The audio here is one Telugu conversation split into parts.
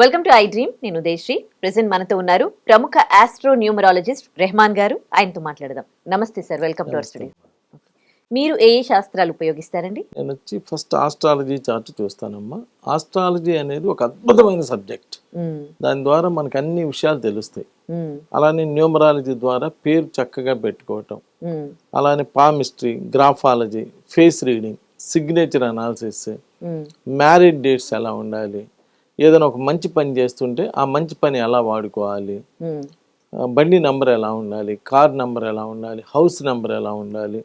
వెల్కమ్ టు ఐ డ్రీమ్ నేను ఉదయశ్రీ. ప్రెసెంట్ మనతో ఉన్నారు ప్రముఖ ఆస్ట్రో న్యూమరాలజిస్ట్ రెహమాన్ గారు. ఆయనతో మాట్లాడదాం. నమస్తే sir. Welcome to our studio మీరు ఏ ఏ శాస్త్రాలు ఉపయోగిస్తారండి? నేను వచ్చి ఫస్ట్ ఆస్ట్రాలజీ చార్ట్ చూస్తానమ్మా. ఆస్ట్రాలజీ అనేది ఒక అద్భుతమైన సబ్జెక్ట్ మ్మ్. దాని ద్వారా మనకు అన్ని విషయాలు తెలుస్తాయి. మ్మ్. అలానే న్యూమరాలజీ ద్వారా పేరు చక్కగా పెట్టుకోవటం. మ్మ్. అలానే palmistry graphology face reading signature analysis. Marriage dates ఎలా ఉండాలి? ఏదైనా ఒక మంచి పని చేస్తుంటే ఆ మంచి పని ఎలా వాడుకోవాలి? బండి నంబర్ ఎలా ఉండాలి? కార్ నంబర్ ఎలా ఉండాలి? హౌస్ నంబర్ ఎలా ఉండాలి.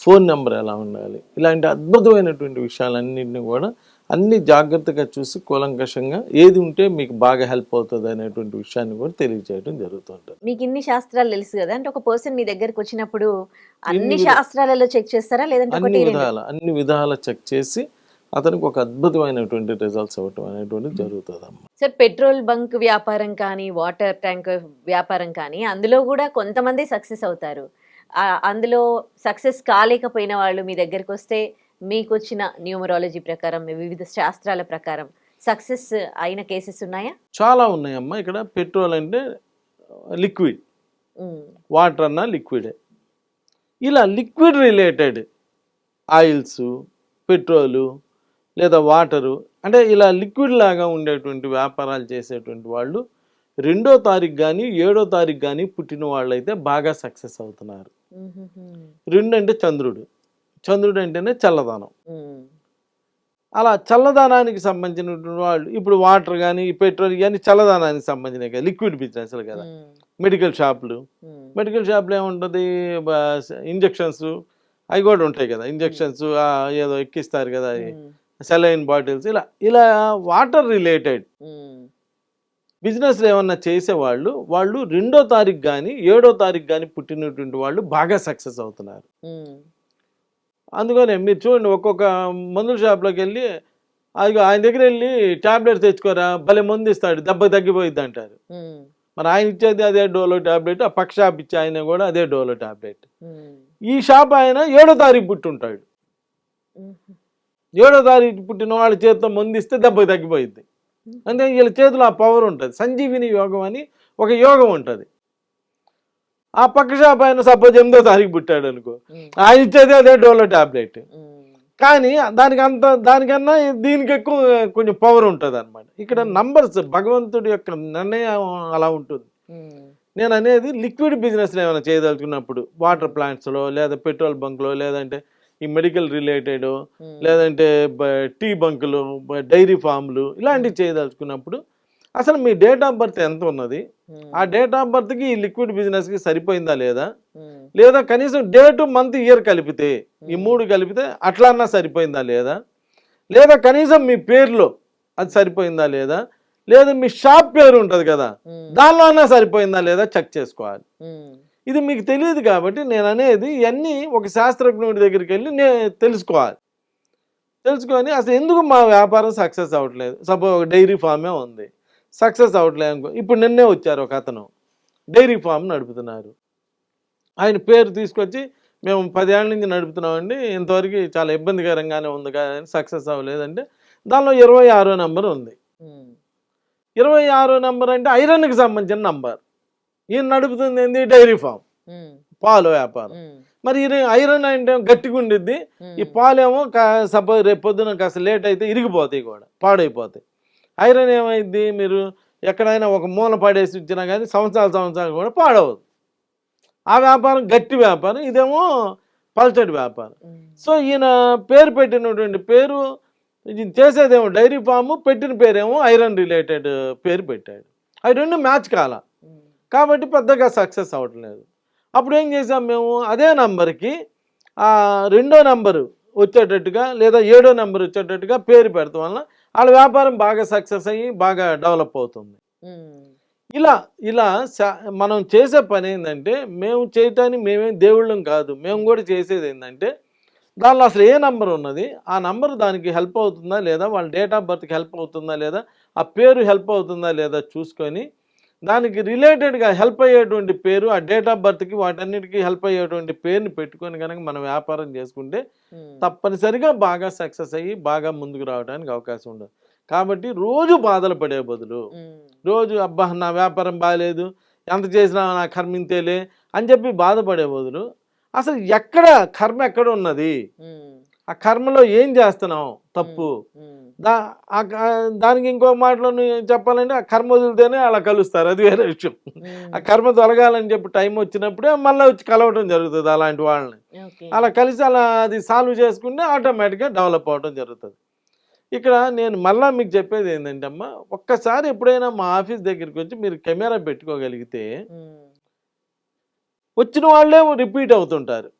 ఫోన్ నెంబర్ ఎలా ఉండాలి? ఇలాంటి అద్భుతమైనటువంటి విషయాలన్నింటినీ కూడా అన్ని జాగ్రత్తగా చూసి కూలంకషంగా ఏది ఉంటే మీకు బాగా హెల్ప్ అవుతుంది అనేటువంటి విషయాన్ని కూడా తెలియజేయడం జరుగుతుంటుంది. మీకు ఇన్ని శాస్త్రాలు తెలుసు కదా? అంటే ఒక పర్సన్ మీ దగ్గరకు వచ్చినప్పుడు అన్ని శాస్త్రాలలో చెక్ చేస్తారా? లేదంటే అన్ని? విధాల అన్ని విధాల చెక్ చేసి అతనికి ఒక అద్భుతమైనటువంటి రిజల్ట్స్ అవ్వటం అనేటువంటి జరుగుతుంది అమ్మ సార్ పెట్రోల్ బంక్ వ్యాపారం కానీ వాటర్ ట్యాంక్ వ్యాపారం కానీ అందులో కూడా కొంతమంది సక్సెస్ అవుతారు. అందులో సక్సెస్ కాలేకపోయిన వాళ్ళు మీ దగ్గరికి వస్తే మీకు వచ్చిన న్యూమరాలజీ ప్రకారం వివిధ శాస్త్రాల ప్రకారం సక్సెస్ అయిన కేసెస్ ఉన్నాయా? చాలా ఉన్నాయమ్మా. ఇక్కడ పెట్రోల్ అంటే లిక్విడ్ వాటర్ అన్న లిక్విడే ఇలా లిక్విడ్ రిలేటెడ్ ఆయిల్స్ పెట్రోలు లేదా వాటరు అంటే ఇలా లిక్విడ్ లాగా ఉండేటువంటి వ్యాపారాలు చేసేటువంటి వాళ్ళు రెండో తారీఖు కానీ ఏడో తారీఖు కానీ పుట్టిన వాళ్ళైతే బాగా సక్సెస్ అవుతున్నారు. రెండు అంటే చంద్రుడు. చంద్రుడు అంటేనే చల్లదనం. అలా చల్లదనానికి సంబంధించినటువంటి వాళ్ళు ఇప్పుడు వాటర్ కానీ పెట్రోల్ కానీ చల్లదనానికి సంబంధించిన కదా లిక్విడ్ బిజినెస్లు కదా. మెడికల్ షాపులు. మెడికల్ షాప్లో ఏముంటుంది? ఇంజక్షన్స్ అవి కూడా ఉంటాయి కదా ఇంజక్షన్స్ ఏదో ఎక్కిస్తారు కదా సెలైన్ బాటిల్స్ ఇలా ఇలా వాటర్ రిలేటెడ్ ఉమ్, బిజినెస్లు ఏమన్నా చేసేవాళ్ళు వాళ్ళు రెండో తారీఖు కానీ ఏడో తారీఖు కానీ పుట్టినటువంటి వాళ్ళు బాగా సక్సెస్ అవుతున్నారు. ఉమ్, అందుకనే మీరు చూడండి ఒక్కొక్క మందుల షాప్లోకి వెళ్ళి అది ఆయన దగ్గర వెళ్ళి టాబ్లెట్ తెచ్చుకోరా భలే మందు ఇస్తాడు దెబ్బ తగ్గిపోయిద్ది అంటారు. ఉమ్, మరి ఆయన ఇచ్చేది అదే డోలో టాబ్లెట్ ఆ పక్క షాప్ ఇచ్చే ఆయన కూడా అదే డోలో టాబ్లెట్ ఉమ్, ఈ షాప్ ఆయన ఏడో తారీఖు పుట్టుంటాడు. ఉహు, ఏడో తారీఖు పుట్టిన వాళ్ళ చేతితో మందిస్తే దెబ్బ తగ్గిపోయింది అంటే వీళ్ళ చేతిలో ఆ పవర్ ఉంటుంది. సంజీవిని యోగం అని ఒక యోగం ఉంటుంది. ఆ పక్క షాప్ ఆయన సపోజ్ ఎనిమిదో తారీఖు పుట్టాడు అనుకో. ఆయన ఇచ్చేది అదే డోలో టాబ్లెట్. ఉమ్, కానీ దానికి అంత దానికన్నా దీనికి ఎక్కువ కొంచెం పవర్ ఉంటుంది అనమాట ఇక్కడ నంబర్స్ భగవంతుడి యొక్క నిర్ణయం అలా ఉంటుంది. నేను అనేది లిక్విడ్ బిజినెస్లో ఏమైనా చేయదలుచుకున్నప్పుడు వాటర్ ప్లాంట్స్లో లేదా పెట్రోల్ బంక్లో లేదంటే ఈ మెడికల్ రిలేటెడ్ లేదంటే టీ బంకులు డైరీ ఫామ్లు ఇలాంటివి చేయదలుచుకున్నప్పుడు అసలు మీ డేట్ ఆఫ్ బర్త్ ఎంత ఉన్నది? ఆ డేట్ ఆఫ్ బర్త్కి ఈ లిక్విడ్ బిజినెస్కి సరిపోయిందా లేదా? లేదా కనీసం డేటు మంత్ ఇయర్ కలిపితే ఈ మూడు కలిపితే అట్లా అన్నా సరిపోయిందా లేదా? లేదా కనీసం మీ పేరులో అది సరిపోయిందా లేదా? లేదా మీ షాప్ పేరు ఉంటుంది కదా దానిలో అన్నా సరిపోయిందా లేదా? చెక్ చేసుకోవాలి. ఇది మీకు తెలియదు కాబట్టి నేను అనేది ఇవన్నీ ఒక శాస్త్రజ్ఞుడి దగ్గరికి వెళ్ళి నే తెలుసుకోవాలి. తెలుసుకొని అసలు ఎందుకు మా వ్యాపారం సక్సెస్ అవ్వట్లేదు? సపోజ్ ఒక డైరీ ఫామే ఉంది. సక్సెస్ అవ్వట్లేదు అనుకో ఇప్పుడు నిన్నే వచ్చారు ఒక అతను. డైరీ ఫామ్ నడుపుతున్నారు. ఆయన పేరు తీసుకొచ్చి మేము పదేళ్ళ నుంచి నడుపుతున్నామండి ఇంతవరకు చాలా ఇబ్బందికరంగానే ఉంది కానీ సక్సెస్ అవ్వలేదంటే దానిలో ఇరవై ఆరో నెంబర్ ఉంది. ఇరవై ఆరో నెంబర్ అంటే ఐరన్కి సంబంధించిన నంబర్. ఈయన నడుపుతుంది ఏంది? Dairy farm. పాలు వ్యాపారం. మరి ఐరన్ అంటే గట్టిగా ఉండిద్ది. ఈ పాలేమో సపోజ్ రేపు పొద్దున కాస్త లేట్ అయితే ఇరిగిపోతాయి కూడా పాడైపోతాయి. ఐరన్ ఏమైంది మీరు ఎక్కడైనా ఒక మూల పడేసి ఇచ్చినా కానీ సంవత్సరాలు సంవత్సరాలు కూడా పాడవదు. ఆ వ్యాపారం గట్టి వ్యాపారం ఇదేమో పల్చటి వ్యాపారం. సో ఈయన పేరు పెట్టినటువంటి పేరు చేసేదేమో డైరీ ఫామ్ పెట్టిన పేరేమో ఐరన్ రిలేటెడ్ పేరు పెట్టాడు. అవి రెండు మ్యాచ్ కాల. కాబట్టి పెద్దగా సక్సెస్ అవ్వట్లేదు. అప్పుడు ఏం చేసాం మేము? అదే నంబర్కి రెండో నంబరు వచ్చేటట్టుగా లేదా ఏడో నెంబర్ వచ్చేటట్టుగా పేరు పెడతాం వలన వాళ్ళ వ్యాపారం బాగా సక్సెస్ అయ్యి బాగా డెవలప్ అవుతుంది. ఇలా ఇలా మనం చేసే పని ఏంటంటే మేము చేయటానికి మేమేం దేవుళ్ళం కాదు. మేము కూడా చేసేది ఏంటంటే దానిలో అసలు ఏ నంబర్ ఉన్నది? ఆ నంబర్ దానికి హెల్ప్ అవుతుందా లేదా? వాళ్ళ డేట్ ఆఫ్ బర్త్కి హెల్ప్ అవుతుందా లేదా? ఆ పేరు హెల్ప్ అవుతుందా లేదా చూసుకొని దానికి రిలేటెడ్గా హెల్ప్ అయ్యేటువంటి పేరు ఆ డేట్ ఆఫ్ బర్త్కి వాటన్నిటికీ హెల్ప్ అయ్యేటువంటి పేరుని పెట్టుకొని కనుక మనం వ్యాపారం చేసుకుంటే తప్పనిసరిగా బాగా సక్సెస్ అయ్యి బాగా ముందుకు రావడానికి అవకాశం ఉండదు. కాబట్టి రోజు బాధలు పడే బదులు రోజు అబ్బా నా వ్యాపారం బాగాలేదు ఎంత చేసినా నా కర్మ ఇంతేలే అని చెప్పి బాధపడే బదులు అసలు ఎక్కడ కర్మ ఎక్కడ ఉన్నది? ఆ కర్మలో ఏం చేస్తున్నావు? తప్పు. దా దానికి ఇంకో మాటలో నువ్వు చెప్పాలంటే ఆ కర్మ వదిలితేనే అలా కలుస్తారు. అది వేరే విషయం. ఆ కర్మ తొలగాలని చెప్పి టైం వచ్చినప్పుడే మళ్ళీ వచ్చి కలవటం జరుగుతుంది అలాంటి వాళ్ళని. అలా కలిసి అలా అది సాల్వ్ చేసుకుంటే ఆటోమేటిక్గా డెవలప్ అవడం జరుగుతుంది. ఇక్కడ నేను మళ్ళా మీకు చెప్పేది ఏంటంటే అమ్మ ఒక్కసారి ఎప్పుడైనా మా ఆఫీస్ దగ్గరికి వచ్చి మీరు కెమెరా పెట్టుకోగలిగితే వచ్చిన వాళ్ళే రిపీట్ అవుతుంటారు.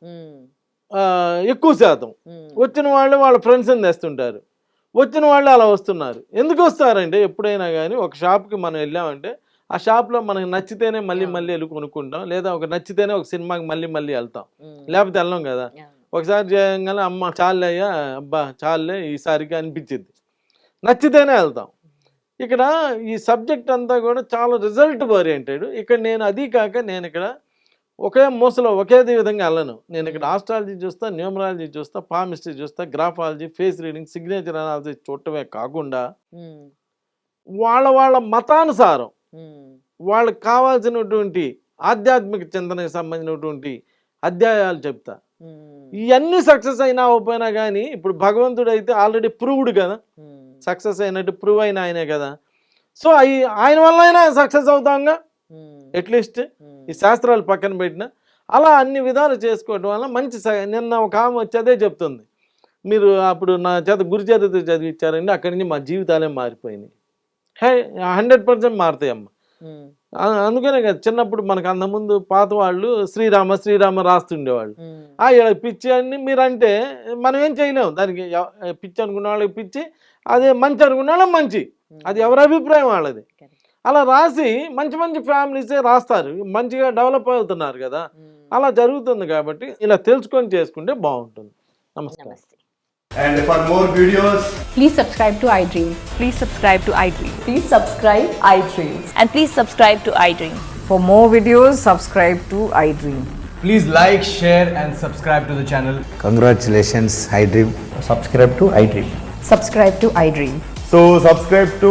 ఎక్కువ శాతం. వచ్చిన వాళ్ళే వాళ్ళ ఫ్రెండ్స్ని తెస్తుంటారు. వచ్చిన వాళ్ళు అలా వస్తున్నారు. ఎందుకు వస్తారంటే ఎప్పుడైనా కానీ ఒక షాప్కి మనం వెళ్ళామంటే ఆ షాప్లో మనకి నచ్చితేనే మళ్ళీ. మళ్ళీ వెళ్ళి కొనుక్కుంటాం. లేదా ఒక నచ్చితేనే ఒక సినిమాకి మళ్ళీ మళ్ళీ వెళ్తాం. లేకపోతే వెళ్ళం కదా. ఒకసారి చేయగానే అమ్మ చాలే అయ్యా అబ్బా చాలే ఈసారికి అనిపించింది నచ్చితేనే వెళ్తాం. ఇక్కడ ఈ సబ్జెక్ట్ అంతా కూడా చాలా రిజల్ట్ ఓరియంటెడ్ ఇక్కడ నేను అది కాక నేను ఇక్కడ ఒకే మూసలో ఒకే విధంగా వెళ్ళను నేను ఇక్కడ ఆస్ట్రాలజీ చూస్తా న్యూమరాలజీ చూస్తా పామిస్ట్రీ చూస్తా graphology face reading signature analysis చూడటమే కాకుండా వాళ్ళ వాళ్ళ మతానుసారం వాళ్ళకి కావాల్సినటువంటి ఆధ్యాత్మిక చింతనకు సంబంధించినటువంటి అధ్యాయాలు చెప్తా. ఇవన్నీ సక్సెస్ అయినా అవ్వపోయినా కానీ ఇప్పుడు భగవంతుడు అయితే ఆల్రెడీ ప్రూవ్డ్ కదా. సక్సెస్ అయినట్టు ప్రూవ్ అయిన ఆయనే కదా. సో అవి ఆయన వల్ల అయినా సక్సెస్ అవుతాంగా? అట్లీస్ట్ ఈ శాస్త్రాలు పక్కన పెట్టిన అలా అన్ని విధాలు చేసుకోవడం వల్ల మంచి నిన్న ఒక ఆమె వచ్చి అదే చెప్తుంది. మీరు అప్పుడు నా చేత గురు చేతతో చదివించారండి అక్కడి నుంచి మా జీవితాలే మారిపోయినాయి. హే హండ్రెడ్ పర్సెంట్ మారుతాయి అమ్మ ఉమ్, అ- అందుకనే కదా చిన్నప్పుడు మనకు అంతకుముందు పాత వాళ్ళు శ్రీరామ శ్రీరామ రాస్తుండేవాళ్ళు. ఆ ఇలా పిచ్చి అని మీరు అంటే మనం ఏం చేయలేము దానికి పిచ్చి అనుకున్న వాళ్ళకి పిచ్చి అదే మంచి అనుకున్న వాళ్ళకి మంచి. అది ఎవరి అభిప్రాయం వాళ్ళది. అలా రాసి మంచి మంచి ఫ్యామిలీసే రాస్తారు మంచిగా డెవలప్ అవుతున్నారు కదా అలా జరుగుతుంది కాబట్టి ఇలా తెలుసుకొని చేసుకుంటే బాగుంటుంది నమస్కారం నమస్తే And for more videos, Please subscribe to iDream. Please subscribe to iDream. Please subscribe iDreams. And please subscribe to iDream. For more videos, subscribe to iDream. please like, share, and subscribe to the channel. Congratulations, iDream. subscribe to iDream. Subscribe to iDream. So, subscribe to